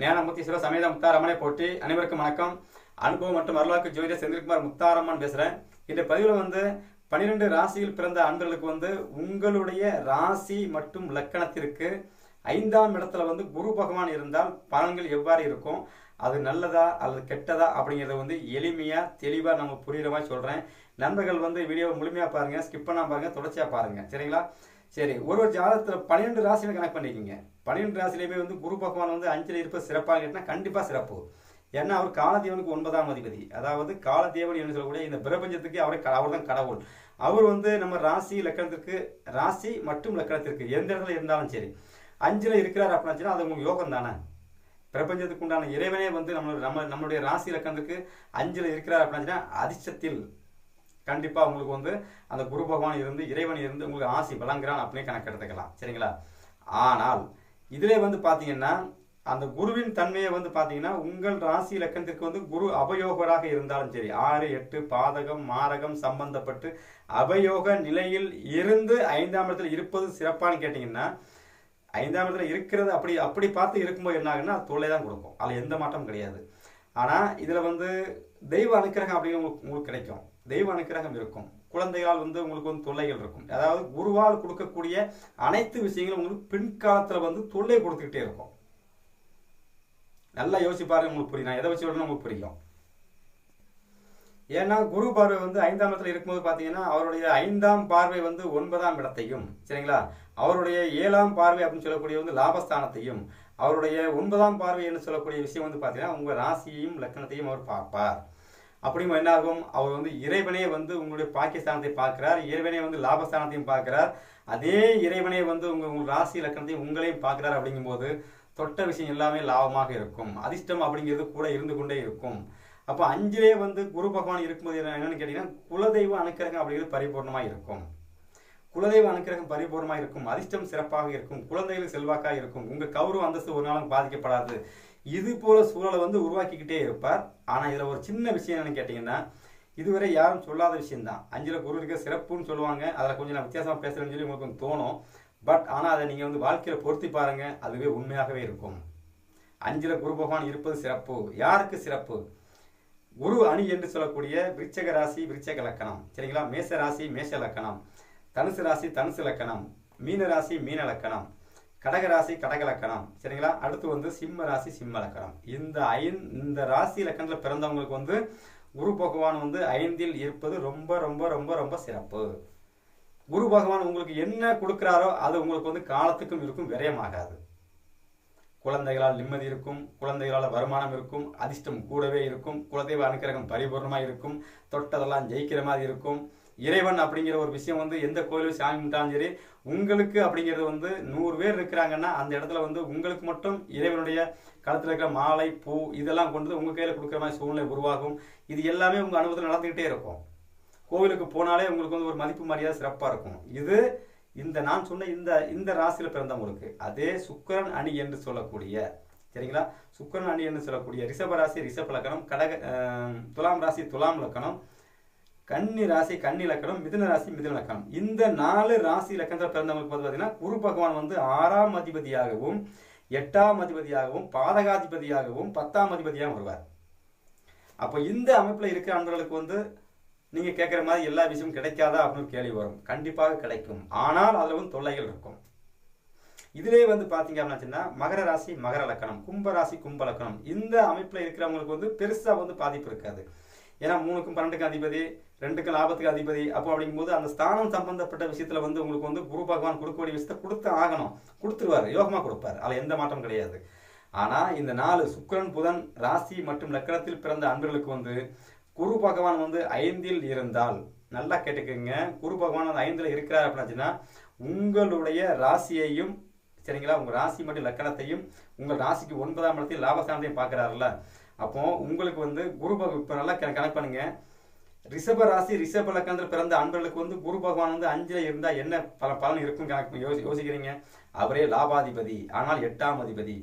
ஞானமூர்த்தி சிவ சமேத முத்தாரம்மனை போட்டி அனைவருக்கும் வணக்கம். அனுபவம் மற்றும் வரலாற்று ஜோதிடர் செந்தில்குமார் முத்தாரம்மன் பேசுகிறேன் இந்த பதிவில் வந்து பன்னிரெண்டு ராசியில் பிறந்த ஆண்களுக்கு வந்து உங்களுடைய ராசி மற்றும் லக்கணத்திற்கு ஐந்தாம் இடத்துல வந்து குரு பகவான் இருந்தால் பலன்கள் எவ்வாறு இருக்கும்? அது நல்லதா அல்லது கெட்டதா அப்படிங்கிறத வந்து எளிமையாக தெளிவாக நம்ம புரிகிற மாதிரி சொல்கிறேன் நண்பர்கள் வந்து வீடியோவை முழுமையாக பாருங்கள் ஸ்கிப் பண்ணாம பாருங்கள் தொடர்ச்சியாக பாருங்கள் சரிங்களா? சரி ஒரு ஒரு ஜாதகத்தில் பன்னிரெண்டு ராசியில கணக்கு பண்ணிக்கோங்க. பன்னிரெண்டு ராசிலையுமே வந்து குரு பகவான் வந்து அஞ்சில் இருப்பது சிறப்பாக கேட்டால் கண்டிப்பாக சிறப்பு. ஏன்னா அவர் காலதேவனுக்கு ஒன்பதாம் அதிபதி. அதாவது காலதேவன் என்று சொல்லக்கூடிய இந்த பிரபஞ்சத்துக்கு அவரை அவர் தான் கடவுள். அவர் வந்து நம்ம ராசி லக்கணத்திற்கு ராசி மற்றும் லக்கணத்திற்கு எந்த இடத்துல இருந்தாலும் சரி அஞ்சில் இருக்கிறார் அப்படின்னா அது உங்களுக்கு யோகம் தானே? பிரபஞ்சத்துக்கு உண்டான இறைவனே வந்து நம்ம நம்ம நம்மளுடைய ராசி லக்கணத்துக்கு அஞ்சில் இருக்கிறார் அப்படின்னா அதிர்ஷ்டத்தில் கண்டிப்பாக உங்களுக்கு வந்து அந்த குரு பகவான் இருந்து இறைவன் இருந்து உங்களுக்கு ஆசி வழங்குறான் அப்படின்னு கணக்கெடுத்துக்கலாம். சரிங்களா? ஆனால் இதில் வந்து பார்த்தீங்கன்னா அந்த குருவின் தன்மையை வந்து பார்த்தீங்கன்னா உங்கள் ராசி இலக்கணத்திற்கு வந்து குரு அபயோகராக இருந்தாலும் சரி ஆறு எட்டு பாதகம் மாரகம் சம்பந்தப்பட்டு அபயோக நிலையில் இருந்து ஐந்தாம் இடத்துல இருப்பது சிறப்பான்னு கேட்டிங்கன்னா ஐந்தாம் இடத்துல இருக்கிறது அப்படி அப்படி பார்த்து இருக்கும்போது என்ன ஆகுன்னா தொல்லை தான் கொடுக்கும். அதில் எந்த மாற்றமும் கிடையாது. ஆனால் இதில் வந்து தெய்வ அனுக்கிரகம் அப்படிங்கிற உங்களுக்கு உங்களுக்கு கிடைக்கும். தெய்வ அனுக்கிரகம் இருக்கும். குழந்தைகளால் வந்து உங்களுக்கு வந்து தொல்லைகள் இருக்கும். அதாவது குருவால் கொடுக்கக்கூடிய அனைத்து விஷயங்களும் உங்களுக்கு பின்காலத்தில் வந்து தொல்லை கொடுத்துக்கிட்டே இருக்கும். நல்லா யோசிச்சு பாருங்க உங்களுக்கு புரியும் நான் எதை வச்சு விடணும் உங்களுக்கு புரியும். ஏன்னா குரு பார்வை வந்து ஐந்தாம் இடத்துல இருக்கும்போது பார்த்தீங்கன்னா அவருடைய ஐந்தாம் பார்வை வந்து ஒன்பதாம் இடத்தையும் சரிங்களா? அவருடைய ஏழாம் பார்வை அப்படின்னு சொல்லக்கூடிய வந்து லாபஸ்தானத்தையும் அவருடைய ஒன்பதாம் பார்வை என்று சொல்லக்கூடிய விஷயம் வந்து பார்த்தீங்கன்னா உங்கள் ராசியையும் லக்கணத்தையும் அவர் பார்ப்பார். அப்படியும் என்ன ஆகும்? அவர் வந்து இறைவனே வந்து உங்களுடைய பாக்கியஸ்தானத்தை பார்க்கிறார். இறைவனே வந்து லாபஸ்தானத்தையும் பார்க்கிறார். அதே இறைவனே வந்து உங்க உங்கள் ராசி இலக்கணத்தையும் உங்களையும் பார்க்கிறார் அப்படிங்கும்போது தொட்ட விஷயம் எல்லாமே லாபமாக இருக்கும். அதிர்ஷ்டம் அப்படிங்கிறது கூட இருந்து கொண்டே இருக்கும். அப்போ அஞ்சிலே வந்து குரு பகவான் இருக்கும்போது என்னன்னு கேட்டீங்கன்னா குலதெய்வ அனுக்கிரகம் அப்படிங்கிறது பரிபூர்ணமாக இருக்கும். குலதெய்வ அனுக்கிரகம் பரிபூர்ணமாக இருக்கும். அதிர்ஷ்டம் சிறப்பாக இருக்கும். குழந்தைகள் செல்வாக்காக இருக்கும். உங்கள் கௌரவ அந்தஸ்து ஒரு நாளும் பாதிக்கப்படாது. இது போல சூழலை வந்து உருவாக்கிக்கிட்டே இருப்பார். ஆனா இதுல ஒரு சின்ன விஷயம் என்னன்னு கேட்டீங்கன்னா இதுவரை யாரும் சொல்லாத விஷயம்தான். அஞ்சுல குரு இருக்க சிறப்புன்னு சொல்லுவாங்க. அதுல கொஞ்சம் நான் வித்தியாசமா பேசுறேன்னு சொல்லி உங்களுக்கு தோணும். பட் ஆனா அதை நீங்க வந்து வாழ்க்கையில பொருத்தி பாருங்க. அதுவே உண்மையாகவே இருக்கும். அஞ்சுல குரு பகவான் இருப்பது சிறப்பு. யாருக்கு சிறப்பு? குரு அணி என்று சொல்லக்கூடிய விருச்சக ராசி விருச்சக லக்கணம். சரிங்களா? மேச ராசி மேச லக்கணம். தனுசு ராசி தனுசு லக்கணம். மீன ராசி மீன லக்கணம். கடக ராசி கடக லக்கணம் சரிங்களா? அடுத்து வந்து சிம்ம ராசி சிம்ம லக்கணம் இந்த ஐந் இந்த ராசி லக்கணத்தில் பிறந்தவங்களுக்கு வந்து குரு பகவான் வந்து ஐந்தில் இருப்பது ரொம்ப ரொம்ப ரொம்ப ரொம்ப சிறப்பு. குரு பகவான் உங்களுக்கு என்ன கொடுக்குறாரோ அது உங்களுக்கு வந்து காலத்துக்கும் இருக்கும் விரயமாகாது. குழந்தைகளால் நிம்மதி இருக்கும் குழந்தைகளால் வருமானம் இருக்கும் அதிர்ஷ்டம் கூடவே இருக்கும் குலதெய்வ அனுக்கிரகம் பரிபூர்ணமாக இருக்கும் தொட்டதெல்லாம் ஜெயிக்கிற மாதிரி இருக்கும். இறைவன் அப்படிங்கிற ஒரு விஷயம் வந்து எந்த கோயிலும் சாமி கும்பிட்டாலும் சரி உங்களுக்கு அப்படிங்கிறது வந்து நூறு பேர் இருக்கிறாங்கன்னா அந்த இடத்துல வந்து உங்களுக்கு மட்டும் இறைவனுடைய களத்தில் இருக்கிற மாலை பூ இதெல்லாம் கொண்டு வந்து உங்கள் கையில் கொடுக்குற மாதிரி சூழ்நிலை உருவாகும். இது எல்லாமே உங்கள் அனுபவத்தில் நடந்துக்கிட்டே இருக்கும். கோவிலுக்கு போனாலே உங்களுக்கு வந்து ஒரு மதிப்பு மரியாதை சிறப்பாக இருக்கும். இது இந்த நான் சொன்ன இந்த இந்த ராசியில் பிறந்தவங்களுக்கு அதே சுக்கரன் அணி என்று சொல்லக்கூடிய சரிங்களா? சுக்கரன் அணி என்று சொல்லக்கூடிய ரிஷப ராசி ரிஷப லக்கணம் கடக துலாம் ராசி துலாம் லக்கணம் கன்னி ராசி கன்னி இலக்கணம் மிதுன ராசி மிதுன இலக்கணம் இந்த நாலு ராசி இலக்கணத்தில் பிறந்தவங்களுக்கு வந்து பார்த்தீங்கன்னா குரு பகவான் வந்து ஆறாம் அதிபதியாகவும் எட்டாம் அதிபதியாகவும் பாதகாதிபதியாகவும் பத்தாம் அதிபதியாகவும் வருவார். அப்போ இந்த அமைப்பில் இருக்கிற அன்பர்களுக்கு வந்து நீங்கள் கேட்குற மாதிரி எல்லா விஷயமும் கிடைக்காதா அப்படின்னு கேள்வி வரும். கண்டிப்பாக கிடைக்கும். ஆனால் அதில் வந்து தொல்லைகள் இருக்கும். இதிலே வந்து பார்த்தீங்க அப்படின்னா மகர ராசி மகர லக்கணம் கும்ப ராசி கும்ப லக்கணம். இந்த அமைப்பில் இருக்கிறவங்களுக்கு வந்து பெருசாக வந்து பாதிப்பு இருக்காது. ஏன்னா மூணுக்கும் பன்னெண்டுக்கும் அதிபதி ரெண்டுக்கும் லாபத்துக்கு அதிபதி. அப்போ அப்படிங்கும்போது அந்த ஸ்தானம் சம்பந்தப்பட்ட விஷயத்துல வந்து உங்களுக்கு வந்து குரு பகவான் கொடுக்கக்கூடிய விஷயத்த கொடுத்து ஆகணும். கொடுத்துருவாரு யோகமா கொடுப்பாரு. அதுல எந்த மாற்றம் கிடையாது. ஆனா இந்த நாலு சுக்கரன் புதன் ராசி மற்றும் லக்கணத்தில் பிறந்த அன்பர்களுக்கு வந்து குரு பகவான் வந்து ஐந்தில் இருந்தால் நல்லா கேட்டுக்கோங்க. குரு பகவான் வந்து ஐந்தில் இருக்கிறார் அப்படின்னாச்சுன்னா உங்களுடைய ராசியையும் சரிங்களா? உங்க ராசி மற்றும் லக்கணத்தையும் உங்கள் ராசிக்கு ஒன்பதாம் இடத்தையும் லாபஸ்தானத்தையும் பார்க்குறாருல்ல? அப்போ உங்களுக்கு வந்து குரு பகவான் இப்போ நல்லா கணக்கு கணக்கு பண்ணுங்க. ரிஷப ராசி ரிஷப லக்கணத்தில் பிறந்த அன்பர்களுக்கு வந்து குரு பகவான் வந்து அஞ்சில் இருந்தால் என்ன பல பலன் இருக்கும் கணக்கு யோசி யோசிக்கிறீங்க? அவரே லாபாதிபதி ஆனால் எட்டாம் அதிபதி.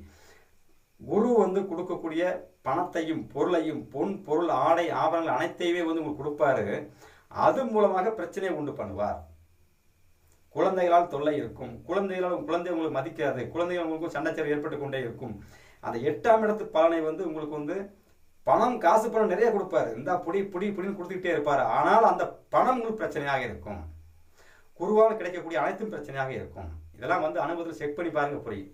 குரு வந்து கொடுக்கக்கூடிய பணத்தையும் பொருளையும் பொன் பொருள் ஆடை ஆபரணங்கள் அனைத்தையுமே வந்து உங்களுக்கு கொடுப்பாரு. அது மூலமாக பிரச்சனையை உண்டு பண்ணுவார். குழந்தைகளால் தொல்லை இருக்கும். குழந்தைகளால் குழந்தை உங்களுக்கு மதிக்காது. குழந்தைகள் உங்களுக்கும் சண்டைச்சல் ஏற்பட்டு கொண்டே இருக்கும். அந்த எட்டாம் இடத்து பலனை வந்து உங்களுக்கு வந்து பணம் காசு பணம் நிறைய கொடுப்பாரு. இந்த புடி புடி புடின்னு கொடுத்துக்கிட்டே இருப்பார். ஆனால் அந்த பணம் உங்களுக்கு பிரச்சனையாக இருக்கும். குருவால் கிடைக்கக்கூடிய அனைத்தும் பிரச்சனையாக இருக்கும். இதெல்லாம் வந்து அனுபவத்தில் செக் பண்ணி பாருங்க புரியும்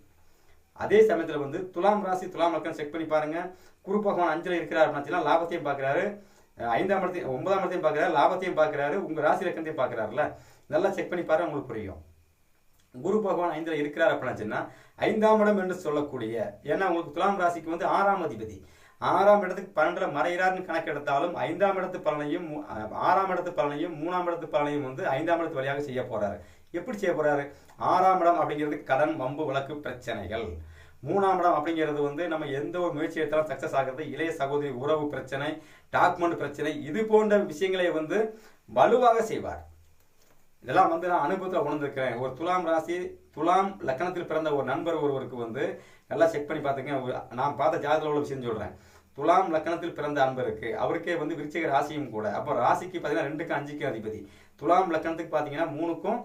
அதே சமயத்தில் வந்து துலாம் ராசி துலாம் லக்கம் செக் பண்ணி பாருங்க. குரு பகவான் அஞ்சில் இருக்கிறார் அப்படின்னா லாபத்தையும் பார்க்குறாரு ஐந்தாம் இடத்தையும் ஒன்பதாம் இடத்தையும் பார்க்குறாரு லாபத்தையும் பார்க்குறாரு உங்கள் ராசி லக்கத்தையும் பார்க்குறாருல நல்லா செக் பண்ணி பாருங்க உங்களுக்கு புரியும். குரு பகவான் ஐந்தில் இருக்கிறார் அப்படின்னா ஐந்தாம் இடம் என்று சொல்லக்கூடிய ஏன்னா உங்களுக்கு துலாம் ராசிக்கு வந்து ஆறாம் அதிபதி. ஆறாம் இடத்துக்கு பன்னெண்டுல மறைகிறார்னு கணக்கு எடுத்தாலும் ஐந்தாம் இடத்து பலனையும் ஆறாம் இடத்து பலனையும் மூணாம் இடத்து பலனையும் வந்து ஐந்தாம் இடத்து வழியாக செய்ய போறாரு. எப்படி செய்ய போறாரு? ஆறாம் இடம் அப்படிங்கிறது கடன் வம்பு வழக்கு பிரச்சனைகள். மூணாம் இடம் அப்படிங்கிறது வந்து நம்ம எந்த ஒரு முயற்சி எடுத்தாலும் சக்சஸ் ஆகிறது இளைய சகோதரி உறவு பிரச்சனை டாக்குமெண்ட் பிரச்சனை இது போன்ற விஷயங்களை வந்து வலுவாக செய்வார். இதெல்லாம் வந்து நான் அனுபவத்தில் உணர்ந்திருக்கிறேன். ஒரு துலாம் ராசி துலாம் லக்கணத்தில் பிறந்த ஒரு நண்பர் ஒருவருக்கு வந்து நல்லா செக் பண்ணி பார்த்துங்க நான் பார்த்த ஜாதகத்தில் உள்ள விஷயம் சொல்கிறேன் துலாம் லக்கணத்தில் பிறந்த அன்பருக்கு அவருக்கே வந்து விருச்சிக ராசியும் கூட. அப்போ ராசிக்கு பார்த்தீங்கன்னா ரெண்டுக்கும் அஞ்சுக்கும் அதிபதி. துலாம் லக்கணத்துக்கு பார்த்தீங்கன்னா மூணுக்கும்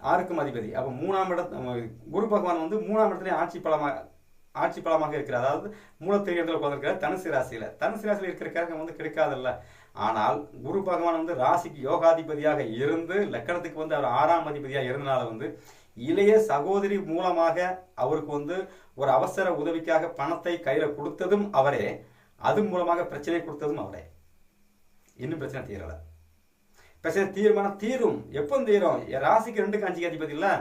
ஆறுக்கும் அதிபதி. அப்போ மூணாம் இடம் குரு பகவான் வந்து மூணாம் இடத்துல ஆட்சி பலமாக ஆட்சி பலமாக இருக்கிறார். அதாவது மூலத்திரியத்தில் உட்காந்துருக்கிறார் தனுசு ராசியில. தனுசு ராசியில் இருக்கிற கிரகம் வந்து கிடைக்காதல்ல. ஆனால் குரு பகவான் வந்து ராசிக்கு யோகாதிபதியாக இருந்து லக்கணத்துக்கு வந்து அவர் ஆறாம் அதிபதியாக இருந்தனால வந்து இளைய சகோதரி மூலமாக அவருக்கு வந்து ஒரு அவசர உதவிக்காக பணத்தை கையில கொடுத்ததும் அவரே அது மூலமாக பிரச்சனையை கொடுத்ததும் அவரே. இன்னும் பிரச்சனை தீரல. பிரச்சனை தீர்மானம் தீரும். எப்போ தீரும்? ராசிக்கு ரெண்டுக்கு அஞ்சுக்கு அதிபதி அப்போ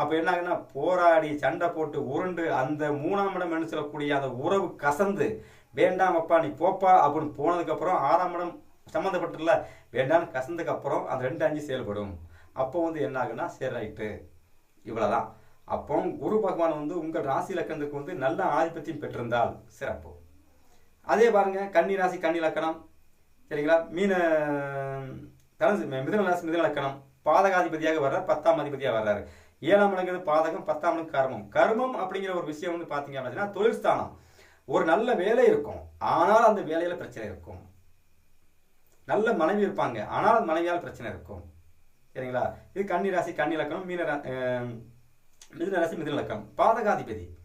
அப்ப என்ன ஆகுன்னா போராடி சண்டை போட்டு உருண்டு அந்த மூணாம் இடம் என்று சொல்லக்கூடிய அந்த உறவு கசந்து வேண்டாம் அப்பா நீ போப்பா அப்படின்னு போனதுக்கு அப்புறம் ஆறாம் இடம் சம்மந்தப்பட்டுல வேண்டாம்னு கசந்ததுக்கு அப்புறம் அந்த ரெண்டு அஞ்சு செயல்படும். அப்போ வந்து என்ன ஆகுன்னா சரி ரைட்டு. இவ்வளவுதான். அப்போ குரு பகவான் வந்து உங்கள் ராசி லக்கணத்துக்கு வந்து நல்ல ஆதிபத்தியம் பெற்றிருந்தால் சிறப்பு. அதே பாருங்க கன்னி ராசி கன்னி லக்கணம். சரிங்களா? மீன தனுசு மிதன ராசி மிதன லக்கணம். பாதகாதிபதியாக வர்றார் பத்தாம் அதிபதியாக வர்றாரு. ஏழாம் இடங்கிறது பாதகம் பத்தாம் இடம் கர்மம். கர்மம் அப்படிங்கிற ஒரு விஷயம் வந்து பார்த்தீங்க அப்படின்னா தொழில் ஒரு நல்ல வேலை இருக்கும். ஆனால் அந்த வேலையில பிரச்சனை இருக்கும். நல்ல மனைவி இருப்பாங்க. ஆனால் மனைவியால் பிரச்சனை இருக்கும். சரிங்களா? இது கன்னி ராசி கன்னி லக்கணம் மீன ரா- மிதுன ராசி மிதுன லக்கணம். பாதகாதிபதி.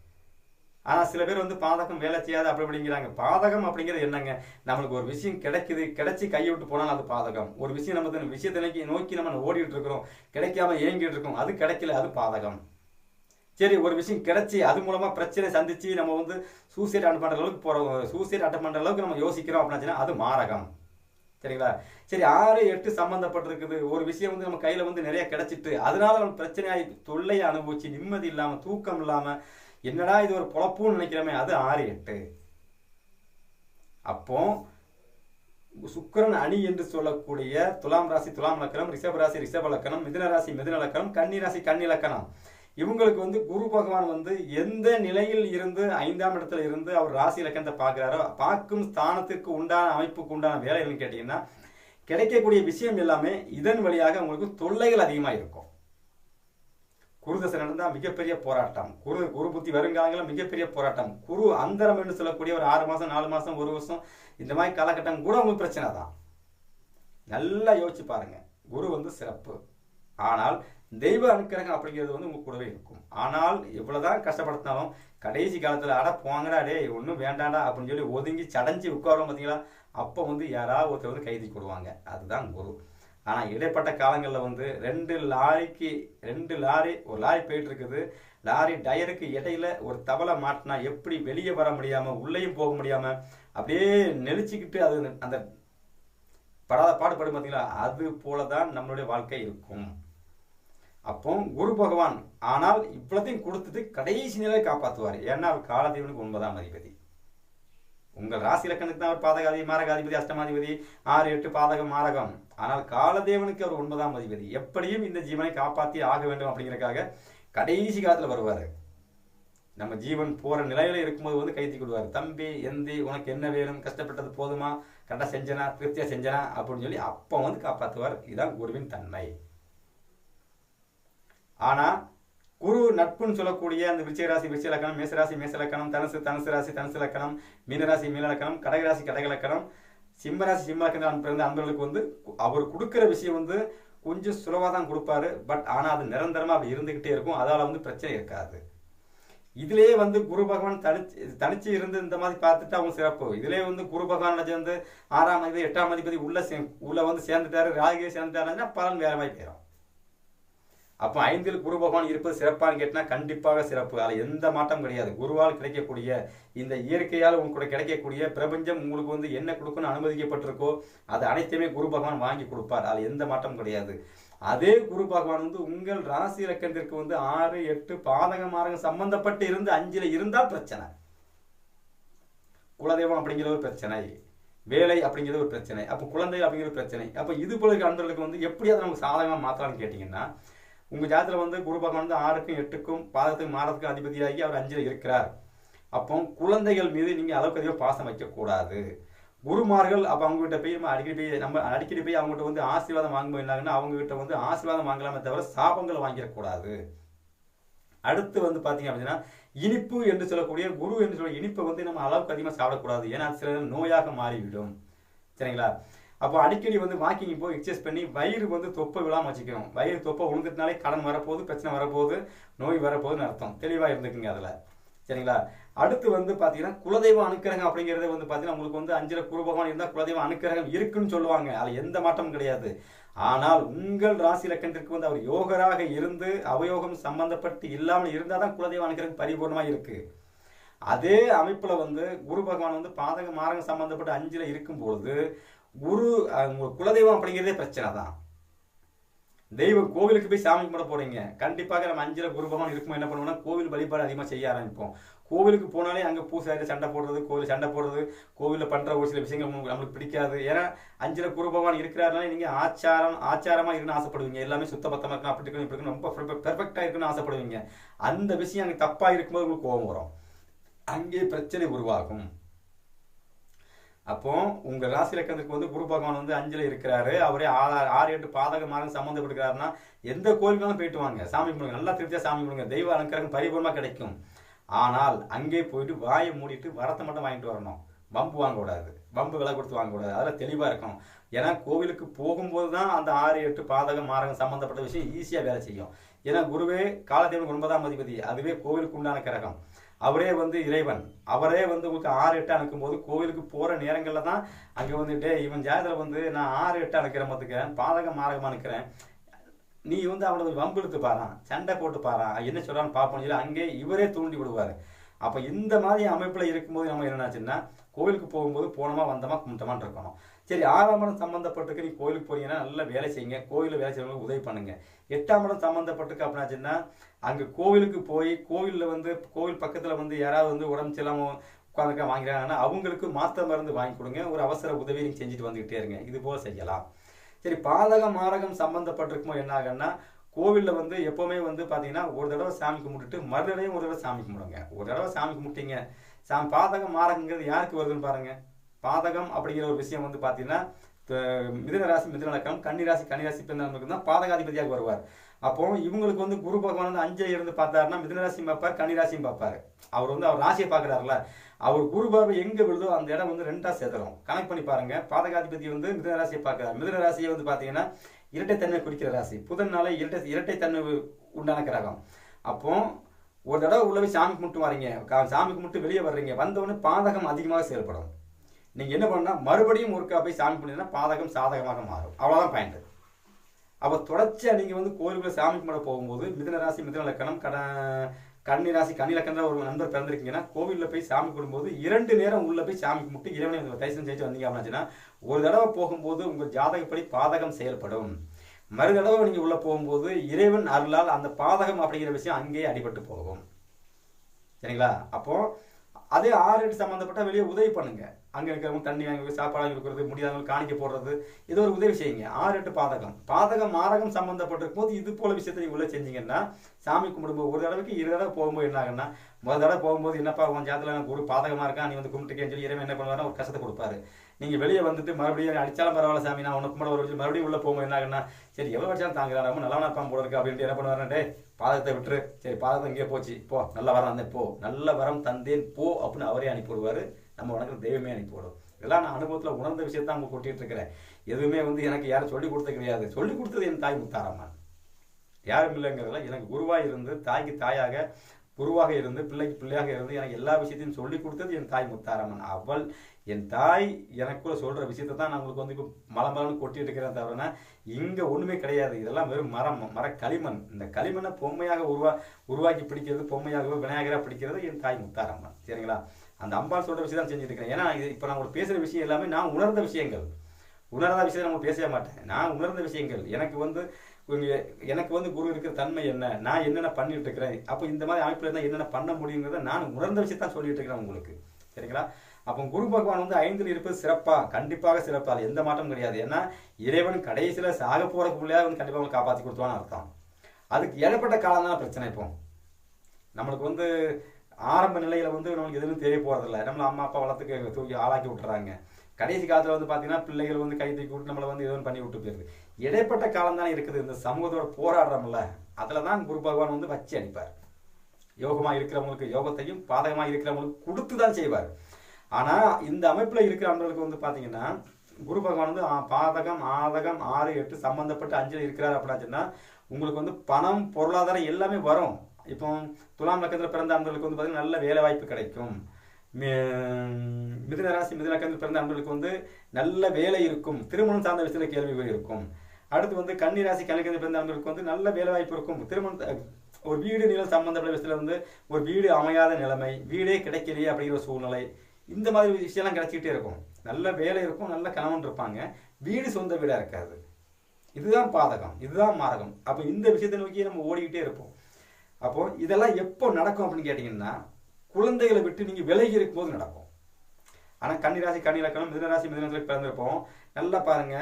ஆனால் சில பேர் வந்து பாதகம் வேலை செய்யாது அப்படி அப்படிங்கிறாங்க. பாதகம் அப்படிங்கிறது என்னங்க? நம்மளுக்கு ஒரு விஷயம் கிடைக்குது கிடைச்சி கையை விட்டு போனாலும் அது பாதகம். ஒரு விஷயம் நம்ம விஷயத்தை நோக்கி நோக்கி நம்ம ஓடிட்டு இருக்கிறோம் கிடைக்காம ஏங்கிட்டு இருக்கோம் அது கிடைக்கல அது பாதகம். சரி ஒரு விஷயம் கிடைச்சி அது மூலமாக பிரச்சனை சந்திச்சு நம்ம வந்து சூசைட் அட்டன் பண்ணுற அளவுக்கு போகிறோம் சூசைட் அட்டன் பண்ணுற அளவுக்கு நம்ம யோசிக்கிறோம் அப்படின்னா அது மாரகம். சரிங்களா? சரி ஆறு எட்டு சம்மந்தப்பட்டிருக்குது ஒரு விஷயம் வந்து நம்ம கையில் வந்து நிறைய கிடைச்சிட்டு அதனால நம்ம பிரச்சனையாகி தொல்லையை அனுபவிச்சு நிம்மதி இல்லாமல் தூக்கம் இல்லாமல் என்னடா இது ஒரு பொழப்புன்னு நினைக்கிறோமே அது ஆறு எட்டு. அப்போ சுக்கிரன் அணி என்று சொல்லக்கூடிய துலாம் ராசி துலாம் லக்கணம் ரிஷப ராசி ரிஷப லக்கணம் மிதுன ராசி மிதுன லக்கணம் கன்னி ராசி கன்னி லக்கணம். இவங்களுக்கு வந்து குரு பகவான் வந்து எந்த நிலையில் இருந்து ஐந்தாம் இடத்துல இருந்து அவர் ராசி லக்கணத்தை பார்க்குறாரோ பார்க்கும் ஸ்தானத்துக்கு உண்டான அமைப்புக்கு உண்டான வேலைகள்னு கேட்டிங்கன்னா கிடைக்கக்கூடிய விஷயம் எல்லாமே இதன் வழியாக உங்களுக்கு தொல்லைகள் அதிகமாக இருக்கும் குரு தான் மிகப்பெரிய போராட்டம். குரு குரு புத்தி வருங்காலங்களில் மிகப்பெரிய போராட்டம். குரு அந்தரம் என்று சொல்லக்கூடிய ஒரு ஆறு மாசம் நாலு மாசம் ஒரு வருஷம் இந்த மாதிரி காலகட்டம் கூட உங்களுக்கு பிரச்சனை தான். நல்லா யோசிச்சு பாருங்க. குரு வந்து சிறப்பு. ஆனால் தெய்வ அனுக்கிரகம் அப்படிங்கிறது வந்து உங்க கூடவே இருக்கும். ஆனால் எவ்வளவுதான் கஷ்டப்படுத்தினாலும் கடைசி காலத்துல அட போங்கடா டேய் ஒன்றும் வேண்டாடா அப்படின்னு சொல்லி ஒதுங்கி சடைஞ்சு உட்காரோம் பார்த்தீங்களா அப்போ வந்து யாராவது ஒருத்தர் வந்து கைதி கொடுவாங்க அதுதான் குரு. ஆனால் இடைப்பட்ட காலங்களில் வந்து ரெண்டு லாரிக்கு ரெண்டு லாரி ஒரு லாரி போயிட்டு இருக்குது லாரி டயருக்கு இடையில ஒரு தவளை மாட்டினா எப்படி வெளியே வர முடியாமல் உள்ளேயும் போக முடியாமல் அப்படியே நெளிச்சிக்கிட்டு அது அந்த படாத பாடுபடும் பார்த்தீங்களா அது போலதான் நம்மளுடைய வாழ்க்கை இருக்கும். அப்போ குரு பகவான் ஆனால் இவ்வளத்தையும் கொடுத்துட்டு கடைசி நிலையை காப்பாற்றுவார் ஏன்னா அவர் காலதேவனுக்கு ஒன்பதாம் அதிபதி. உங்கள் ராசி லக்கணத்துக்கு தான் அவர் பாதகாதி மாரகாதிபதி அஷ்டமாதிபதி ஆறு எட்டு பாதகம் மாரகம். ஆனால் காலதேவனுக்கு அவர் ஒன்பதாம் அதிபதி. எப்படியும் இந்த ஜீவனை காப்பாற்றி ஆக வேண்டும் அப்படிங்கிறக்காக கடைசி காலத்தில் வருவார். நம்ம ஜீவன் போகிற நிலையில இருக்கும்போது வந்து கைத்தி கொடுவாரு தம்பி எந்தி உனக்கு என்ன வேணும்? கஷ்டப்பட்டது போதுமா? கரெக்டாக செஞ்சனா? திருப்தியாக செஞ்சனா? அப்படின்னு சொல்லி அப்போ வந்து காப்பாற்றுவார் இதுதான் குருவின் தன்மை. ஆனால் குரு நட்புன்னு சொல்லக்கூடிய அந்த விருச்சிகராசி ராசி மேசராசி மேசலக்கணம் தனுசு தனுசு ராசி தனுசு லக்கணம் மீனராசி மீனலக்கணம் கடகராசி கடகலக்கணம் சிம்மராசி சிம்மலக்கணம் பிறந்த அன்பர்களுக்கு வந்து அவர் கொடுக்குற விஷயம் வந்து கொஞ்சம் சுலவாக தான் கொடுப்பாரு. பட் ஆனால் அது நிரந்தரமாக அப்படி இருந்துக்கிட்டே இருக்கும். அதால் வந்து பிரச்சனை இருக்காது. இதுலேயே வந்து குரு பகவான் தனிச்சு தனிச்சு இருந்து இந்த மாதிரி பார்த்துட்டு அவங்க சிறப்பு. இதுலேயே வந்து குரு பகவான் வந்து ஆறாம் அதிபதி எட்டாம் அதிபதி உள்ள சே- உள்ள வந்து சேர்ந்துட்டாரு. ராகியை சேர்ந்துட்டாருன்னா பலன் வேற மாதிரி போயிடும் அப்போ ஐந்தில் குரு பகவான் இருப்பது சிறப்பான்னு கேட்டால் கண்டிப்பாக சிறப்பு. அதில் எந்த மாற்றம் கிடையாது. குருவால் கிடைக்கக்கூடிய இந்த இயற்கையால் உங்களுக்கு கிடைக்கக்கூடிய பிரபஞ்சம் உங்களுக்கு வந்து என்ன கொடுக்கணும்னு அனுமதிக்கப்பட்டிருக்கோ அது அனைத்தையுமே குரு பகவான் வாங்கி கொடுப்பார். அதில் எந்த மாற்றம் கிடையாது. அதே குரு பகவான் வந்து உங்கள் ராசி இலக்கணத்திற்கு வந்து ஆறு எட்டு பாதக மாரகம் சம்பந்தப்பட்டு இருந்து அஞ்சில் இருந்தால் பிரச்சனை. குலதெய்வம் அப்படிங்கிற ஒரு பிரச்சனை வேலை அப்படிங்கிறது ஒரு பிரச்சனை அப்போ குழந்தை அப்படிங்கிற ஒரு பிரச்சனை. அப்போ இது போல இருக்க அன்பர்களுக்கு வந்து எப்படியாவது நமக்கு சாதகமாக மாற்றலாம்னு கேட்டிங்கன்னா உங்கள் ஜாதத்தில் வந்து குரு பகவான் வந்து ஆறுக்கும் எட்டுக்கும் பாதத்துக்கும் மாறத்துக்கும் அதிபதியாகி அவர் அஞ்சில் இருக்கிறார். அப்போ குழந்தைகள் மீது நீங்கள் அளவுக்கு அதிகம் பாசம் வைக்கக்கூடாது. குருமார்கள் அப்போ அவங்ககிட்ட போய் நம்ம அடிக்கடி போய் நம்ம அடிக்கடி போய் அவங்ககிட்ட வந்து ஆசீர்வாதம் வாங்கும்போது என்னாங்கன்னா அவங்ககிட்ட வந்து ஆசீர்வாதம் வாங்கலாமே தவிர சாபங்கள் வாங்கிடக்கூடாது. அடுத்து வந்து பார்த்தீங்க அப்படின்னா இனிப்பு என்று சொல்லக்கூடிய குரு என்று சொல்ல இனிப்பை வந்து நம்ம அளவுக்கு அதிகமாக சாப்பிடக்கூடாது. ஏன்னா சில நோயாக மாறிவிடும். சரிங்களா? அப்போ அடிக்கடி வந்து வாக்கிங் போய் எக்ஸசைஸ் பண்ணி வயிறு வந்து தொப்பை விழாம வச்சுக்கணும். வயிறு தொப்பை உழுந்துட்டனாலே கடன் வரப்போகுது பிரச்சனை வரப்போகுது நோய் வரப்போகுதுன்னு அர்த்தம். தெளிவாக இருந்துக்குங்க அதில். சரிங்களா? அடுத்து வந்து பார்த்தீங்கன்னா குலதெய்வ அனுக்கிரகம் அப்படிங்கிறது வந்து பார்த்தீங்கன்னா உங்களுக்கு வந்து அஞ்சில குருபகவான் இருந்தால் குலதெய்வ அனுக்கிரகம் இருக்குன்னு சொல்லுவாங்க. அதில் எந்த மாற்றமும் கிடையாது. ஆனால் உங்கள் ராசி லக்கணத்திற்கு வந்து அவர் யோகராக இருந்து அவயோகம் சம்பந்தப்பட்டு இல்லாமல் இருந்தால் தான் குலதெய்வ அனுக்கிரகம் பரிபூர்ணமாக இருக்குது அதே அமைப்பில் வந்து குரு பகவான் வந்து பாதக மாரகம் சம்பந்தப்பட்ட அஞ்சில் இருக்கும்பொழுது குரு குலதெய்வம் அப்படிங்கிறதே பிரச்சனை தான். தெய்வம் கோவிலுக்கு போய் சாமி கும்பிட போறீங்க. கண்டிப்பாக நம்ம அஞ்சில் குரு பகவான் இருக்கும் என்ன பண்ணுவோம்னா கோவில் வழிபாடு அதிகமாக செய்ய ஆரம்பிப்போம். கோவிலுக்கு போனாலே அங்கே பூசாரி சண்டை போடுறது கோவில் சண்டை போடுறது கோவிலில் பண்ணுற ஒரு சில விஷயங்கள் நம்மளுக்கு பிடிக்காது. ஏன்னா அஞ்சில் குரு பகவான் இருக்கிறாருனால நீங்கள் ஆச்சாரம் ஆச்சாரமாக இருக்குன்னு ஆசைப்படுவீங்க. எல்லாமே சுத்தபத்தமா இருக்கணும் அப்படி இருக்கணும் இப்படி இருக்கணும் ரொம்ப பெர்ஃபெக்டாக இருக்குன்னு ஆசைப்படுவீங்க. அந்த விஷயம் அங்கே தப்பாக இருக்கும்போது உங்களுக்கு கோபம் வரும். அங்கே பிரச்சனை உருவாகும். அப்போ உங்க ராசி லக்கணத்துக்கு வந்து குரு பகவான் வந்து அஞ்சுல இருக்கிறாரு. அவரே ஆறு ஆறு எட்டு பாதக மாதம் சம்மந்தப்பட்டிருக்காருன்னா எந்த கோயிலுக்கும் போயிட்டு வாங்க. சாமி கும்பிடுங்க. நல்லா திருப்தியா சாமி கும்பிடுங்க. தெய்வ அலங்காரம் பரிபூர்ணமா கிடைக்கும். ஆனால் அங்கே போயிட்டு வாயை மூடிட்டு வரத்தை மட்டும் வாங்கிட்டு வரணும். பம்பு வாங்கக்கூடாது பம்பு விலை கொடுத்து வாங்கக்கூடாது அதில் தெளிவாக இருக்கும் ஏன்னா கோவிலுக்கு போகும்போது தான் அந்த ஆறு எட்டு பாதகம் மாரகம் சம்மந்தப்பட்ட விஷயம் ஈஸியாக வேலை செய்யும். ஏன்னா குருவே காலதேவன் ஒன்பதாம் அதிபதி. அதுவே கோவிலுக்கு உண்டான கிரகம். அவரே வந்து இறைவன். அவரே வந்து உங்களுக்கு ஆறு எட்டு அணுக்கும் போது கோவிலுக்கு போகிற நேரங்களில் தான் அங்கே வந்துட்டு இவன் ஜாதத்தில் வந்து நான் ஆறு எட்டு அனுக்கிறேன் பார்த்துக்கிறேன் பாதகம் மாரகமாக அனுக்கிறேன் நீ வந்து அவனை வம்பு இழுத்து பாறான் சண்டை போட்டு பாறான் என்ன சொல்கிறான்னு பார்ப்போம் சொல்லி அங்கே இவரே தூண்டி விடுவார். அப்போ இந்த மாதிரி அமைப்பில் இருக்கும்போது நம்ம என்னாச்சுன்னா கோவிலுக்கு போகும்போது போனோமா வந்தோமா கும்பிட்டோமான் இருக்கணும். சரி ஆறாம் இடம் சம்மந்தப்பட்டிருக்கு நீ கோயிலுக்கு போறீங்கன்னா நல்ல வேலை செய்யுங்க. கோயிலில் வேலை செய்யறவங்களுக்கு உதவி பண்ணுங்க. எட்டாம் இடம் சம்மந்தப்பட்டிருக்கு அப்படின்னாச்சுன்னா அங்கே கோவிலுக்கு போய் கோவிலில் வந்து கோவில் பக்கத்தில் வந்து யாராவது வந்து உடம்பு சரியில்லாமல் உட்காந்துக்க வாங்கிறாங்கன்னா அவங்களுக்கு மாத்திரை மருந்து வாங்கி கொடுங்க. ஒரு அவசர உதவி நீங்கள் செஞ்சுட்டு வந்துக்கிட்டே இருங்க. இது போல் செய்யலாம். சரி பாதகம் மாரகம் சம்மந்தப்பட்டிருக்குமோ என்ன ஆகுன்னா கோவிலில் வந்து எப்போவுமே வந்து பார்த்தீங்கன்னா ஒரு தடவை சாமி கும்பிட்டுட்டு மறுதடவையும் ஒரு தடவை சாமி கும்பிடுங்க. ஒரு தடவை சாமி கும்பிட்டீங்க. சாமி பாதகம் மாரகங்கிறது யாருக்கு வருதுன்னு பாருங்கள் பாதகம் அப்படிங்கிற ஒரு விஷயம் வந்து பார்த்தீங்கன்னா மிதன ராசி மிதுன லக்கணம் கன்னிராசி பிறந்தவங்களுக்கு தான் பாதகாதிபதியாக வருவார். அப்போ இவங்களுக்கு வந்து குரு பகவான் வந்து அஞ்சை இருந்து பார்த்தாருன்னா மிதனராசியும் பார்ப்பார் கன்னிராசியும் பார்ப்பார். அவர் வந்து அவர் ராசியை பார்க்குறாருல அவர் குரு பார்வை எங்க விழுதோ அந்த இடம் வந்து ரெண்டாக சேதரும். கனெக்ட் பண்ணி பாருங்க. பாதகாதிபதி வந்து மிதுன ராசியை பார்க்கிறார். மிதன ராசியை வந்து பார்த்தீங்கன்னா இரட்டைத்தன்மை குறிக்கிற ராசி. புதன்னால இரட்டை இரட்டைத்தன்மை உண்டான கிரகம். அப்போ ஒரு தடவை உள்ள போய் சாமி கும்பிட்டு வரீங்க. சாமி கும்பிட்டு வெளியே வர்றீங்க. வந்தவொடனே பாதகம் அதிகமாக செயல்படும். நீங்க என்ன பண்ணா மறுபடியும் ஒருக்கா போய் சாமி கும்பிட்டீங்கன்னா பாதகம் சாதகமாக மாறும். அவ்வளவுதான் பாயிண்ட் அப்போ தொடர்ச்சியா நீங்க வந்து கோயிலுக்குள்ள சாமி கும்பிட போகும்போது மிதன ராசி மிதன லக்கணம் கட கன்னி ராசி கன்னி லக்கணம் ஒரு நண்பர் பிறந்திருக்கீங்கன்னா கோவிலில் போய் சாமி கும்பிடும்போது இரண்டு நேரம் உள்ள போய் சாமி கும்பிட்டு இறைவனை தரிசனம் செய்து வந்தீங்க அப்படின்னா ஒரு தடவை போகும்போது உங்க ஜாதகப்படி பாதகம் செயல்படும். மறு தடவை நீங்க உள்ள போகும்போது இறைவன் அருளால் அந்த பாதகம் அப்படிங்கிற விஷயம் அங்கேயே அடிபட்டு போகும். சரிங்களா? அப்போ அதே ஆறு எட்டு சம்மந்தப்பட்ட வெளியே உதவி பண்ணுங்க. அங்கே இருக்கிறவங்க தண்ணி வாங்கி சாப்பாடு வாங்கி கொடுக்கறது முடியாதவங்க காணிக்க போடுறது இது ஒரு உதவி செய்யுங்க. ஆறு எட்டு பாதகம். பாதகம் மாரகம் சம்மந்தப்பட்டிருக்கும் போது இது போல விஷயத்தை நீங்கள் உள்ள செஞ்சீங்கன்னா சாமி கும்பிடும்போது ஒரு தடவைக்கு இரு தடவை போகும்போது என்ன ஆகுன்னா முதல் தடவை போகும்போது என்னப்பா உன் ஜாதத்தில் எனக்கு ஒரு பாதகமாக இருக்கா நீ வந்து கும்பிட்டுக்கேன்னு சொல்லி இறைவன் என்ன பண்ணுவாருன்னா ஒரு கஷ்டத்தை கொடுப்பாரு. நீங்கள் வெளியே வந்துட்டு மறுபடியும் அடிச்சாலும் பரவாயில்ல சாமி நான் உனக்கு கும்பிட ஒரு மறுபடியும் உள்ளே போகும்போது என்ன ஆகுன்னா சரி எவ்வளோ வச்சாலும் தாங்குறான் ரொம்ப நல்லவனா இருப்பான் போல இருக்கு அப்படின்ட்டு என்ன பண்ணுவாருன்னா பாதகத்தை விட்டுரு. சரி பாதகம் இங்கே போச்சு. போ நல்ல வரம் தந்தேன் போ. நல்ல வரம் தந்தேன் போ அப்படின்னு அவரே அனுப்பிவிடுவார். நம்ம வணக்கம் தெய்வமே அனுப்பிவிடும். இதெல்லாம் நான் அனுபவத்தில் உணர்ந்த விஷயத்தை அவங்க கொட்டிகிட்டு இருக்கிறேன் எதுவுமே வந்து எனக்கு யாரும் சொல்லிக் கொடுத்தது கிடையாது. சொல்லி கொடுத்தது என் தாய் முத்தாரம்மன். யாரும் இல்லைங்கிறதுல எனக்கு குருவாக இருந்து தாய்க்கு தாயாக குருவாக இருந்து பிள்ளைக்கு பிள்ளையாக இருந்து எனக்கு எல்லா விஷயத்தையும் சொல்லி கொடுத்தது என் தாய் முத்தாரம்மன். அவள் என் தாய் எனக்குள்ள சொல்ற விஷயத்தை தான் நான் உங்களுக்கு வந்து இப்போ மலம்னு கொட்டிட்டு இருக்கிறேன் தவிரனா இங்க ஒண்ணுமே கிடையாது. இதெல்லாம் வெறும் மரம் மர களிமண் இந்த களிமண்ணை பொம்மையாக உருவா உருவாக்கி பிடிக்கிறது பொம்மையாகவோ விநாயகராக பிடிக்கிறது என் தாய் முத்தாரம்மன். சரிங்களா? அந்த அம்பாள் சொல்ற விஷயம் தான் செஞ்சுட்டு இருக்கிறேன். ஏன்னா இது இப்போ நான் உங்களுக்கு பேசுற விஷயம் எல்லாமே நான் உணர்ந்த விஷயங்கள். உணராத விஷயத்தை நம்ம பேசவே மாட்டேன். நான் உணர்ந்த விஷயங்கள். எனக்கு வந்து எனக்கு வந்து குரு இருக்கிற தன்மை என்ன? நான் என்னென்ன பண்ணிட்டு இருக்கிறேன்? அப்போ இந்த மாதிரி அமைப்பில் இருந்தால் என்னென்ன பண்ண முடியுங்கிறத நான் உணர்ந்த விஷயத்தான் சொல்லிட்டு இருக்கிறேன் உங்களுக்கு. சரிங்களா? அப்போ குரு பகவான் வந்து ஐந்தில் இருப்பது சிறப்பா? கண்டிப்பாக சிறப்பா. அது எந்த மாற்றமும் கிடையாது. ஏன்னா இறைவன் கடைசியில் சாக போறதுக்கு பிள்ளையா வந்து கண்டிப்பாக அவங்களுக்கு காப்பாற்றி கொடுத்துவான்னு அர்த்தம். அதுக்கு ஏற்பட்ட காலம் தான் பிரச்சனை இப்போ. நம்மளுக்கு வந்து ஆரம்ப நிலையில வந்து நம்மளுக்கு எதுவும் தெரிய போறதில்ல. நம்மள அம்மா அப்பா வளர்த்துக்கு தூக்கி ஆளாக்கி விட்டுறாங்க. கடைசி காலத்தில் வந்து பார்த்தீங்கன்னா பிள்ளைகள் வந்து கை தூக்கி விட்டு நம்மளை வந்து எதுவும் பண்ணி விட்டு போயிருது. இடைப்பட்ட காலம் தானே இருக்குது. இந்த சமூகத்தோட போராடுறோம்ல அதில் தான் குரு பகவான் வந்து வச்சு அடிப்பார். யோகமாக இருக்கிறவங்களுக்கு யோகத்தையும் பாதகமாக இருக்கிறவங்களுக்கு கொடுத்து தான் செய்வார். ஆனால் இந்த அமைப்பில் இருக்கிற அன்பர்களுக்கு வந்து பார்த்தீங்கன்னா குரு பகவான் வந்து பாதகம் ஆதகம் ஆறு எட்டு சம்மந்தப்பட்ட அஞ்சில் இருக்கிறார் அப்படின்னா சொன்னால் உங்களுக்கு வந்து பணம் பொருளாதாரம் எல்லாமே வரும். இப்போ துலாம் லக்கத்தில் பிறந்த அன்பர்களுக்கு வந்து பார்த்தீங்கன்னா நல்ல வேலை வாய்ப்பு கிடைக்கும். மி- மிதுன ராசி மிதுன பிறந்த அன்பர்களுக்கு வந்து நல்ல வேலை இருக்கும். திருமணம் சார்ந்த விஷயத்தில் கேள்விகள் இருக்கும். அடுத்து வந்து கன்னி ராசி கணக்கு பிறந்த அன்பர்களுக்கு வந்து நல்ல வேலை வாய்ப்பு இருக்கும். திருமணம் ஒரு வீடு நிலம் சம்பந்தப்பட்ட விஷயத்தில் வந்து ஒரு வீடு அமையாத நிலைமை வீடே கிடைக்கலையே அப்படிங்கிற சூழ்நிலை இந்த மாதிரி விஷயம்லாம் கிடச்சிக்கிட்டே இருக்கும். நல்ல வேலை இருக்கும் நல்ல கணவன் இருப்பாங்க. வீடு சொந்த வீடாக இருக்காது. இதுதான் பாதகம் இதுதான் மாரகம் அப்போ இந்த விஷயத்தை நோக்கி நம்ம ஓடிக்கிட்டே இருப்போம். அப்போது இதெல்லாம் எப்போ நடக்கும் அப்படின்னு கேட்டிங்கன்னா குழந்தைகளை விட்டு நீங்கள் விலகி இருக்கும்போது நடக்கும். ஆனால் கன்னிராசி கன்னி லக்கணம் மிதனராசி மிதனத்தில் பிறந்திருப்போம். நல்லா பாருங்க.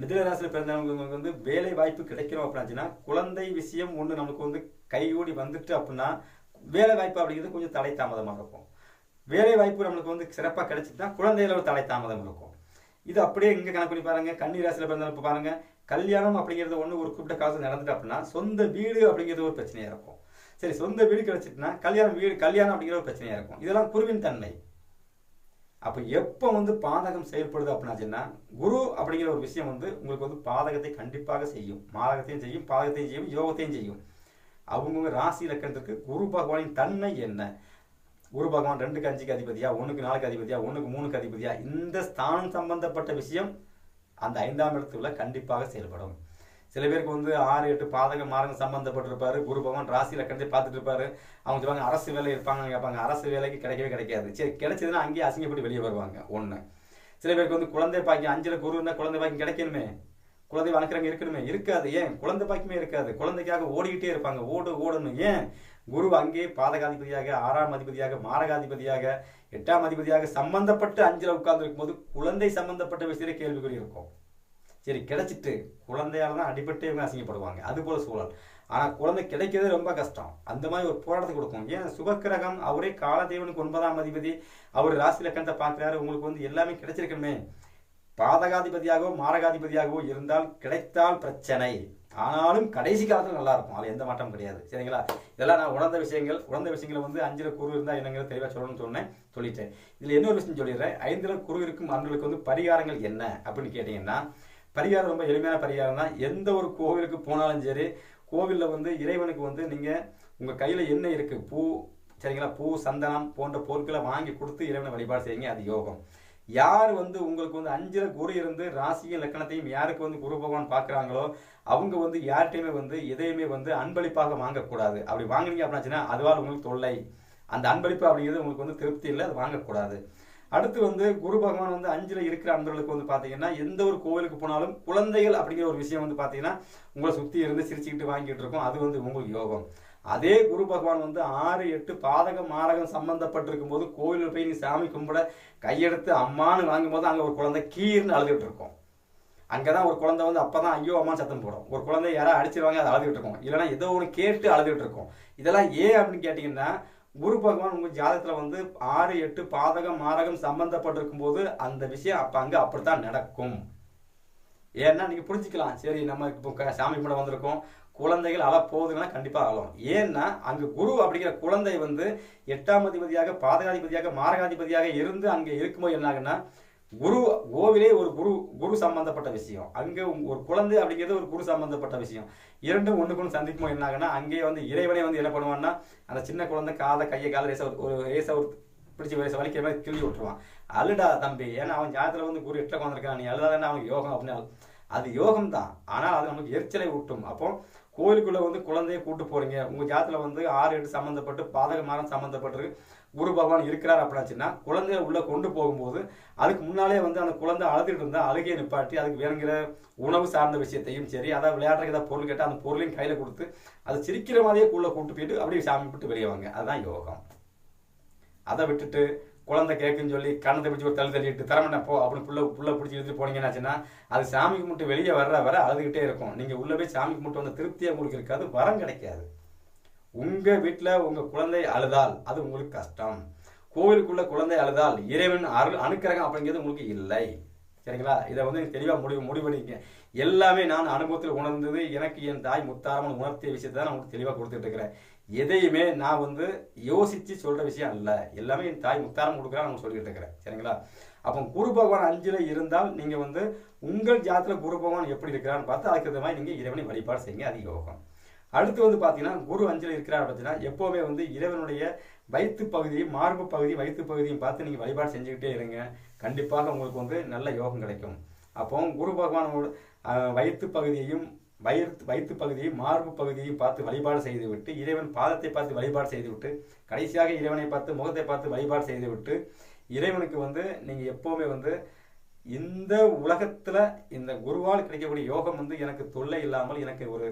மிதனராசியில் பிறந்தவங்களுக்கு வந்து வேலை வாய்ப்பு கிடைக்கணும் அப்படின்னா குழந்தை விஷயம் ஒன்று நமக்கு வந்து கைகூடி வந்துட்டு அப்படின்னா வேலை வாய்ப்பு அப்படிங்கிறது கொஞ்சம் தலை தாமதமாக இருக்கும். வேலை வாய்ப்பு நம்மளுக்கு வந்து சிறப்பாக கிடைச்சிட்டுனா குழந்தையில ஒரு தலை தாமதம் இருக்கும். இது அப்படியே இங்கே கணக்கு பண்ணி பாருங்க கன்னி ராசியில் பிறந்தவங்க இப்ப பாருங்க கல்யாணம் அப்படிங்கிறது ஒன்று ஒரு குறிப்பிட்ட காலத்தில் நடந்துட்டு அப்படின்னா சொந்த வீடு அப்படிங்கிறது ஒரு பிரச்சனையாக இருக்கும். சரி சொந்த வீடு கிடைச்சிட்டுனா கல்யாணம் வீடு கல்யாணம் அப்படிங்கிற ஒரு பிரச்சனையாக இருக்கும். இதெல்லாம் குருவின் தன்மை. அப்போ எப்போ வந்து பாதகம் செயல்படுது அப்படின்னாச்சுன்னா குரு அப்படிங்கிற ஒரு விஷயம் வந்து உங்களுக்கு வந்து பாதகத்தை கண்டிப்பாக செய்யும். மாதகத்தையும் செய்யும் பாதகத்தையும் செய்யும் யோகத்தையும் செய்யும். அவங்கவுங்க ராசி இலக்கணத்துக்கு குரு பகவானின் தன்மை என்ன? குரு பகவான் ரெண்டுக்கு அஞ்சுக்கு அதிபதியா ஒண்ணுக்கு நாலுக்கு அதிபதியா ஒண்ணுக்கு மூணுக்கு அதிபதியா இந்த ஸ்தானம் சம்பந்தப்பட்ட விஷயம் அந்த ஐந்தாம் இடத்துல கண்டிப்பாக செயல்படும். சில பேருக்கு வந்து ஆறு எட்டு பாதக மார்க்கம் சம்பந்தப்பட்டிருப்பாரு. குரு பகவான் ராசி இலக்கணத்தை பார்த்துட்டு இருப்பாரு. அவங்க சொல்லுவாங்க அரசு வேலை இருப்பாங்க கேட்பாங்க. அரசு வேலைக்கு கிடைக்கவே கிடைக்காது. சரி கிடைச்சதுன்னா அங்கேயே அசிங்கப்பட்டு வெளியே வருவாங்க ஒண்ணு. சில பேருக்கு வந்து குழந்தை பாக்கியம் அஞ்சுல குரு இருந்தால் குழந்தை பாக்கியம் கிடைக்கணுமே. குழந்தை வளர்க்குறவங்க இருக்கணுமே. இருக்காது. ஏன்? குழந்தை பாக்கியமே இருக்காது. குழந்தைக்காக ஓடிக்கிட்டே இருப்பாங்க. ஓடு ஓடணும். ஏன்? குரு அங்கே பாதகாதிபதியாக ஆறாம் அதிபதியாக மாரகாதிபதியாக எட்டாம் அதிபதியாக சம்பந்தப்பட்டு அஞ்சில் உட்கார்ந்து போது குழந்தை சம்பந்தப்பட்ட விஷயத்துல கேள்விக்குறி இருக்கும். சரி கிடைச்சிட்டு குழந்தையால தான் அடிபட்டு இவங்க அசிங்கப்படுவாங்க. அது போல சூழல். ஆனா குழந்தை கிடைக்கிறது ரொம்ப கஷ்டம். அந்த மாதிரி ஒரு போராட்டத்தை கொடுக்கும். ஏன்? சுபக்கிரகம் அவரே காலதேவனுக்கு ஒன்பதாம் அதிபதி. அவர் ராசி லக்கணத்தை பார்க்கிறாரு. உங்களுக்கு வந்து எல்லாமே கிடைச்சிருக்கணுமே. பாதகாதிபதியாகவோ மாரகாதிபதியாகவோ இருந்தால் கிடைத்தால் பிரச்சனை. ஆனாலும் கடைசி காலத்தில் நல்லா இருக்கும். அது எந்த மாற்றம் கிடையாது. சரிங்களா? இதெல்லாம் நான் உணர்ந்த விஷயங்கள் உணர்ந்த விஷயங்களை வந்து அஞ்சில் குரு இருந்தால் என்னங்கிறத தெளிவாக சொல்லணும்னு சொன்னேன் சொல்லிட்டேன். என்ன இன்னொரு விஷயம் சொல்லிடுறேன். ஐந்தில் குரு இருக்கும் அன்பர்களுக்கு வந்து பரிகாரங்கள் என்ன அப்படின்னு கேட்டீங்கன்னா பரிகாரம் ரொம்ப எளிமையான பரிகாரம் தான். எந்த ஒரு கோவிலுக்கு போனாலும் சரி கோவிலில் வந்து இறைவனுக்கு வந்து நீங்கள் உங்கள் கையில் என்ன இருக்குது பூ சரிங்களா? பூ சந்தனம் போன்ற பொருட்களை வாங்கி கொடுத்து இறைவனை வழிபாடு செய்யுங்க. அது யோகம். யார் வந்து உங்களுக்கு வந்து அஞ்சில் குரு இருந்து ராசியும் லக்கணத்தையும் யாருக்கு வந்து குரு பகவான் பார்க்குறாங்களோ அவங்க வந்து யார்கிட்டையுமே வந்து எதையுமே வந்து அன்பளிப்பாக வாங்கக்கூடாது. அப்படி வாங்கினீங்க அப்படின்னாச்சுன்னா அதுவால் உங்களுக்கு தொல்லை. அந்த அன்பளிப்பு அப்படிங்கிறது உங்களுக்கு வந்து திருப்தி இல்லை அது வாங்கக்கூடாது. அடுத்து வந்து குரு பகவான் வந்து அஞ்சில் இருக்கிற அன்பர்களுக்கு வந்து பார்த்தீங்கன்னா எந்த ஒரு கோவிலுக்கு போனாலும் குழந்தைகள் அப்படிங்கிற ஒரு விஷயம் வந்து பார்த்தீங்கன்னா உங்களை சுற்றி இருந்து சிரிச்சுக்கிட்டு வாங்கிட்டு இருக்கும். அது வந்து உங்களுக்கு யோகம். அதே குரு பகவான் வந்து ஆறு எட்டு பாதகம் மாரகம் சம்பந்தப்பட்டிருக்கும் போது கோயிலில் போய் நீ சாமி கும்பிட கையெடுத்து அம்மான்னு வாங்கும் போது அங்கே ஒரு குழந்தை கீர்னு அழுதுட்டு இருக்கும். அங்கதான் ஒரு குழந்தை வந்து அப்போ தான் ஐயோ அம்மா சத்தம் போடும். ஒரு குழந்தை யாராவது அடிச்சிருவாங்க அதை அழுதுகிட்டு இருக்கும். இல்லைன்னா ஏதோ ஒன்று கேட்டு அழுதுகிட்டு இருக்கும். இதெல்லாம் ஏன் அப்படின்னு கேட்டிங்கன்னா குரு பகவான் உங்கள் ஜாதகத்தில் வந்து ஆறு எட்டு பாதகம் மாரகம் சம்பந்தப்பட்டிருக்கும் போது அந்த விஷயம் அப்போ அங்கே அப்படி அப்படித்தான் நடக்கும். ஏன்னா நீங்கள் புரிஞ்சுக்கலாம். சரி நம்ம இப்போ சாமி கும்பிட வந்திருக்கோம். குழந்தைகள் அழ கண்டிப்பாக கண்டிப்பா அழும் ஏன்னா அங்கே குரு அப்படிங்கிற குழந்தை வந்து எட்டாம் அதிபதியாக பாதகாதிபதியாக மாரகாதிபதியாக இருந்து அங்கே இருக்கும்போது என்ன ஆகுன்னா குரு கோவிலே ஒரு குரு குரு சம்பந்தப்பட்ட விஷயம். அங்கே ஒரு குழந்தை அப்படிங்கிறது ஒரு குரு சம்பந்தப்பட்ட விஷயம். இரண்டும் ஒன்றுக்கு ஒன்று சந்திக்கும் என்ன ஆகுன்னா அங்கேயே வந்து இறைவனே வந்து என்ன பண்ணுவான்னா அந்த சின்ன குழந்தை காதை கையை காலை ரேச ஒரு ரேச ஒரு பிடிச்சி வயசு வலிக்கிற மாதிரி கிள்ளி விட்டுருவான். அழுடா தம்பி. ஏன்னா அவன் ஜாதத்தில் வந்து குரு எட்டில் உட்காந்துருக்கான் நீ அழுதாதான் அவனுக்கு யோகம் அப்படின்னு அது யோகம் தான் ஆனால் அது நமக்கு எரிச்சலை ஊட்டும். அப்போ கோயிலுக்குள்ள வந்து குழந்தைய கூட்டு போறீங்க. உங்க ஜாத்தில் வந்து ஆறு எட்டு சம்மந்தப்பட்டு பாதக மரம் சம்மந்தப்பட்டிருக்கு குரு பகவான் இருக்கிறார் அப்படின்னாச்சுன்னா குழந்தைய உள்ள கொண்டு போகும்போது அதுக்கு முன்னாலே வந்து அந்த குழந்தை அழுதுகிட்டு இருந்தா அழுகையை நிப்பாட்டி அதுக்கு வேணுங்கிற உணவு சார்ந்த விஷயத்தையும் சரி அதாவது விளையாடுறதுக்கு ஏதாவது பொருள் கேட்டால் அந்த பொருளையும் கையில கொடுத்து அது சிரிக்கிற மாதிரியே உள்ள கூட்டு போயிட்டு அப்படியே சாமி விட்டு வெளியே வாங்க. அதுதான் யோகம். அதை விட்டுட்டு குழந்தை கேட்குன்னு சொல்லி கண்ணத்தை பிடிச்சி ஒரு தள்ளி தள்ளிட்டு தரமாட்டேன் போ அப்படின்னு புள்ள புள்ள பிடிச்சி எடுத்துட்டு போனீங்கன்னாச்சுன்னா அது சாமி கும்பிட்டு வெளியே வர்ற வர அழுதுகிட்டே இருக்கும். நீங்கள் உள்ளே போய் சாமி கும்பிட்டு வந்த திருப்தியாக உங்களுக்கு இருக்காது வரம் கிடைக்காது. உங்கள் வீட்டில் உங்கள் குழந்தை அழுதால் அது உங்களுக்கு கஷ்டம். கோவிலுக்குள்ள குழந்தை அழுதால் இறைவன் அருள் அனுக்கிரகம் அப்படிங்கிறது உங்களுக்கு இல்லை. சரிங்களா? இதை வந்து தெளிவாக முடிவு முடிவெடுங்க எல்லாமே நான் அனுபவத்தில் உணர்ந்தது எனக்கு என் தாய் முத்தாரமன் உணர்த்திய விஷயத்தை தான் நான் உங்களுக்கு தெளிவாக கொடுத்துட்டு இருக்கிறேன். எதையுமே நான் வந்து யோசித்து சொல்கிற விஷயம் அல்ல. எல்லாமே என் தாய் முத்தாரம் கொடுக்குறா நான் சொல்லிட்டு இருக்கிறேன். சரிங்களா? அப்போ குரு பகவான் அஞ்சில் இருந்தால் நீங்கள் வந்து உங்கள் ஜாத்தில் குரு பகவான் எப்படி இருக்கிறான்னு பார்த்து அதுக்கு தகுந்த மாதிரி இறைவனை வழிபாடு செய்யுங்க. அது யோகம். அடுத்து வந்து பார்த்தீங்கன்னா குரு அஞ்சல் இருக்கிறார் அப்படின்னா எப்போவுமே வந்து இறைவனுடைய வயிற்று பகுதியும் மார்பு பகுதி வயிற்று பகுதியும் பார்த்து நீங்கள் வழிபாடு செஞ்சுக்கிட்டே இருங்க. கண்டிப்பாக உங்களுக்கு வந்து நல்ல யோகம் கிடைக்கும். அப்போ குரு பகவானோட வயிற்று பகுதியையும் வயிறு வயிற்று பகுதியை மார்பு பகுதியையும் பார்த்து வழிபாடு செய்துவிட்டு இறைவன் பாதத்தை பார்த்து வழிபாடு செய்துவிட்டு கடைசியாக இறைவனை பார்த்து முகத்தை பார்த்து வழிபாடு செய்துவிட்டு இறைவனுக்கு வந்து நீங்கள் எப்போவுமே வந்து இந்த உலகத்தில் இந்த குருவால் கிடைக்கக்கூடிய யோகம் வந்து எனக்கு தொல்லை இல்லாமல் எனக்கு ஒரு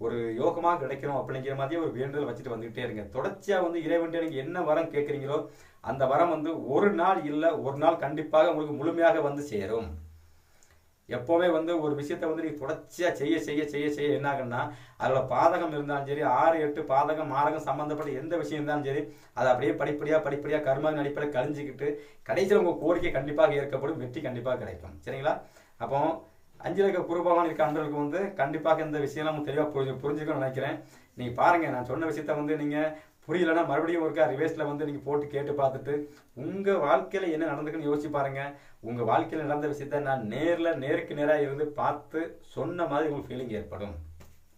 ஒரு யோகமாக கிடைக்கணும் அப்படிங்கிற மாதிரி ஒரு வேண்டுதல் வச்சுட்டு வந்துகிட்டே இருங்க. தொடர்ச்சியாக வந்து இறைவன்ட்டு நீங்கள் என்ன வரம் கேட்குறீங்களோ அந்த வரம் வந்து ஒரு நாள் இல்லை ஒரு நாள் கண்டிப்பாக உங்களுக்கு முழுமையாக வந்து சேரும். எப்போவுமே வந்து ஒரு விஷயத்த வந்து நீ தொடர்ச்சியாக செய்ய செய்ய செய்ய செய்ய என்ன ஆகுன்னா அதில் பாதகம் இருந்தாலும் சரி ஆறு எட்டு பாதகம் மாரகம் சம்மந்தப்பட்ட எந்த விஷயம் இருந்தாலும் சரி அதை அப்படியே படிப்படியாக படிப்படியாக கர்மாவின் அடிப்படையில் கழிஞ்சிக்கிட்டு கடைசியில் உங்கள் கோரிக்கை கண்டிப்பாக ஏற்கப்படும் வெற்றி கண்டிப்பாக கிடைக்கும். சரிங்களா? அப்போ அஞ்சில் இருக்க குருபகவான் இருக்க அன்பர்களுக்கு வந்து கண்டிப்பாக இந்த விஷயம் நம்ம தெளிவாக புரிஞ்சு புரிஞ்சுக்கணும்னு நினைக்கிறேன். நீங்கள் பாருங்கள் நான் சொன்ன விஷயத்த வந்து நீங்கள் புரியலன்னா மறுபடியும் ஒருக்கா ரிவேஸில் வந்து நீங்க போட்டு கேட்டு பார்த்துட்டு உங்க வாழ்க்கையில என்ன நடந்துக்குன்னு யோசிச்சு பாருங்க. உங்க வாழ்க்கையில நடந்த விஷயத்த நான் நேர்ல நேருக்கு நேராக இருந்து பார்த்து சொன்ன மாதிரி உங்களுக்கு ஃபீலிங் ஏற்படும்.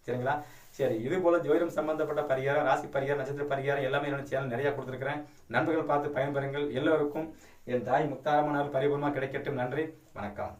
சரிங்களா? சரி இது போல ஜோதிடம் சம்பந்தப்பட்ட பரிகாரம் ராசி பரிகாரம் நட்சத்திர பரிகாரம் எல்லாமே என்னோட சேனல் நிறைய கொடுத்துருக்கிறேன். நண்பர்கள் பார்த்து பயன்பெறுங்கள். எல்லோருக்கும் என் தாய் முத்தாரமானால் பரிபூர்ணமாக கிடைக்கட்டும். நன்றி. வணக்கம்.